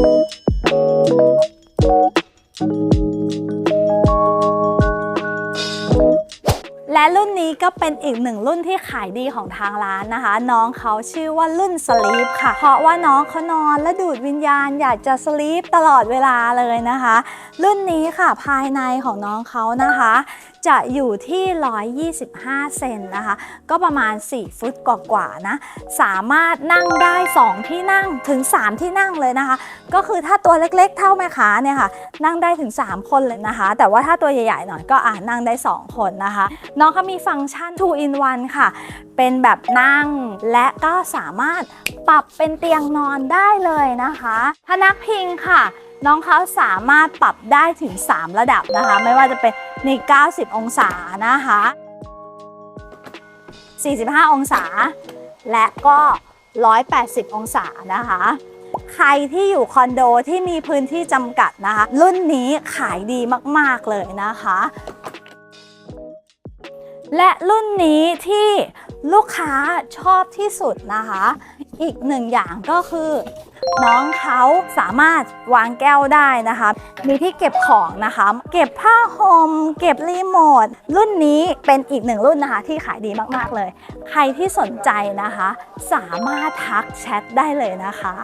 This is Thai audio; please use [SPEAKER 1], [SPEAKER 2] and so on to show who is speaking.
[SPEAKER 1] Thank you. และรุ่นนี้ก็เป็นอีกหนึ่งรุ่นที่ขายดีของทางร้านนะคะ น้องเขาชื่อว่ารุ่นสลีปค่ะ เพราะว่าน้องเขานอนและดูดวิญญาณอยากจะสลีปตลอดเวลาเลยนะคะ รุ่นนี้ค่ะภายในของน้องเขานะคะ จะอยู่ที่ 125 เซนนะคะ ก็ประมาณ 4 ฟุตกว่าๆนะ สามารถนั่งได้ 2 ที่นั่งถึง 3 ที่นั่งเลยนะคะ ก็คือถ้าตัวเล็กๆ เท่าแม่ค้าเนี่ยค่ะ นั่งได้ถึง 3 คนเลยนะคะ แต่ว่าถ้าตัวใหญ่ๆหน่อยก็อ่านั่งได้ 2 คนนะคะน้องเขามีฟังก์ชัน 2 in 1 ค่ะ เป็นแบบนั่งและก็สามารถปรับเป็นเตียงนอนได้เลยนะคะพนักพิงค่ะน้องเขาสามารถปรับได้ถึง 3 ระดับนะคะ ไม่ว่าจะเป็นใน90 องศานะคะ 45 องศา และก็ 180 องศานะคะ ใครที่อยู่คอนโดที่มีพื้นที่จำกัดนะคะ รุ่นนี้ขายดีมาก ๆ เลยนะคะ และรุ่นนี้ที่ลูกค้าชอบที่สุดนะคะ อีกหนึ่งอย่างก็คือ น้องเขาสามารถวางแก้วได้นะคะ มีที่เก็บของนะคะ เก็บผ้าห่มเก็บรีโมทรุ่นนี้เป็นอีกหนึ่งรุ่นนะคะ ที่ขายดีมากๆเลย ใครที่สนใจนะคะ สามารถทักแชทได้เลยนะคะ